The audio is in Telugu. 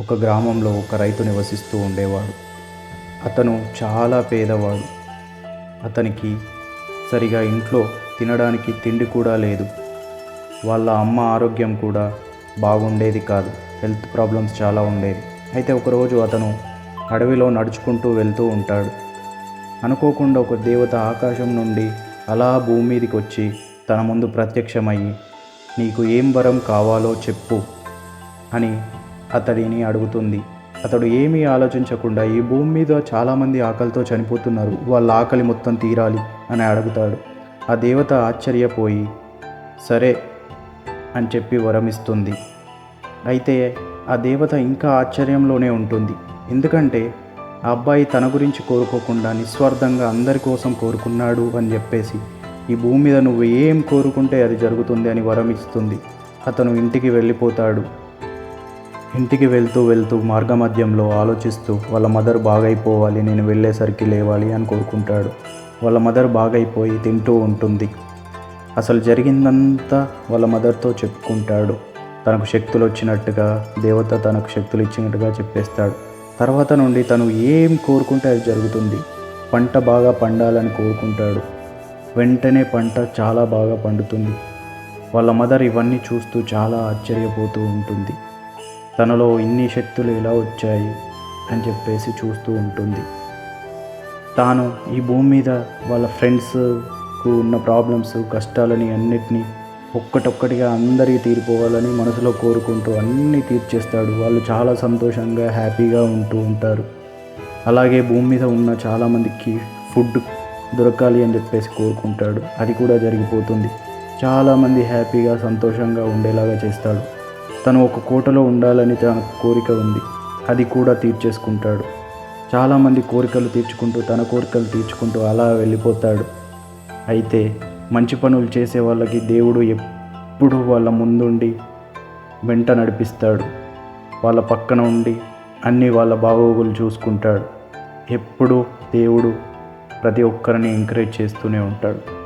ఒక గ్రామంలో ఒక రైతు నివసిస్తూ ఉండేవాడు. అతను చాలా పేదవాడు. అతనికి సరిగా ఇంట్లో తినడానికి తిండి కూడా లేదు. వాళ్ళ అమ్మ ఆరోగ్యం కూడా బాగుండేది కాదు. హెల్త్ ప్రాబ్లమ్స్ చాలా ఉండేది అయితే ఒకరోజు అతను అడవిలో నడుచుకుంటూ వెళ్తూ ఉంటాడు. అనుకోకుండా ఒక దేవత ఆకాశం నుండి అలా భూమి మీదకి వచ్చి తన ముందు ప్రత్యక్షమయ్యి నీకు ఏం వరం కావాలో చెప్పు అని అతడిని అడుగుతుంది. అతడు ఏమీ ఆలోచించకుండా ఈ భూమి మీద చాలామంది ఆకలితో చనిపోతున్నారు. వాళ్ళ ఆకలి మొత్తం తీరాలి అని అడుగుతాడు. ఆ దేవత ఆశ్చర్యపోయి సరే అని చెప్పి వరమిస్తుంది. అయితే ఆ దేవత ఇంకా ఆశ్చర్యంలోనే ఉంటుంది. ఎందుకంటే ఆ అబ్బాయి తన గురించి కోరుకోకుండా నిస్వార్థంగా అందరి కోసం కోరుకున్నాడు అని చెప్పేసి ఈ భూమి మీద నువ్వు ఏం కోరుకుంటే అది జరుగుతుంది అని వరం ఇస్తుంది అతను ఇంటికి వెళ్ళిపోతాడు. ఇంటికి వెళ్తూ వెళ్తూ మార్గమధ్యంలో ఆలోచిస్తూ వాళ్ళ మదర్ బాగైపోవాలి నేను వెళ్ళేసరికి లేవాలి అని కోరుకుంటాడు. వాళ్ళ మదర్ బాగైపోయి తింటూ ఉంటుంది. అసలు జరిగిందంతా వాళ్ళ మదర్తో చెప్పుకుంటాడు. తనకు శక్తులు వచ్చినట్టుగా దేవత తనకు శక్తులు ఇచ్చినట్టుగా చెప్పేస్తాడు. తర్వాత నుండి తను ఏం కోరుకుంటే అది జరుగుతుంది. పంట బాగా పండాలని కోరుకుంటాడు. వెంటనే పంట చాలా బాగా పండుతుంది. వాళ్ళ మదర్ ఇవన్నీ చూస్తూ చాలా ఆశ్చర్యపోతూ ఉంటుంది. తనలో ఇన్ని శక్తులు ఎలా వచ్చాయి అని చెప్పేసి చూస్తూ ఉంటుంది. తాను ఈ భూమి మీద వాళ్ళ ఫ్రెండ్స్కు ఉన్న ప్రాబ్లమ్స్ కష్టాలని అన్నిటినీ ఒక్కటొక్కటిగా అందరికీ తీరిపోవాలని మనసులో కోరుకుంటూ అన్నీ తీర్చేస్తాడు. వాళ్ళు చాలా సంతోషంగా హ్యాపీగా ఉంటూ ఉంటారు. అలాగే భూమి మీద ఉన్న చాలామందికి ఫుడ్ దొరకాలి అని చెప్పేసి కోరుకుంటాడు. అది కూడా జరిగిపోతుంది. చాలామంది హ్యాపీగా సంతోషంగా ఉండేలాగా చేస్తాడు. తను ఒక కోటలో ఉండాలని తన కోరిక ఉంది. అది కూడా తీర్చేసుకుంటాడు. చాలామంది కోరికలు తీర్చుకుంటూ తన కోరికలు తీర్చుకుంటూ అలా వెళ్ళిపోతాడు. అయితే మంచి పనులు చేసే వాళ్ళకి దేవుడు ఎప్పుడు వాళ్ళ ముందుండి వెంట నడిపిస్తాడు. వాళ్ళ పక్కన ఉండి అన్ని వాళ్ళ బాగోగులు చూసుకుంటాడు. ఎప్పుడూ దేవుడు ప్రతి ఒక్కరిని ఎంకరేజ్ చేస్తూనే ఉంటాడు.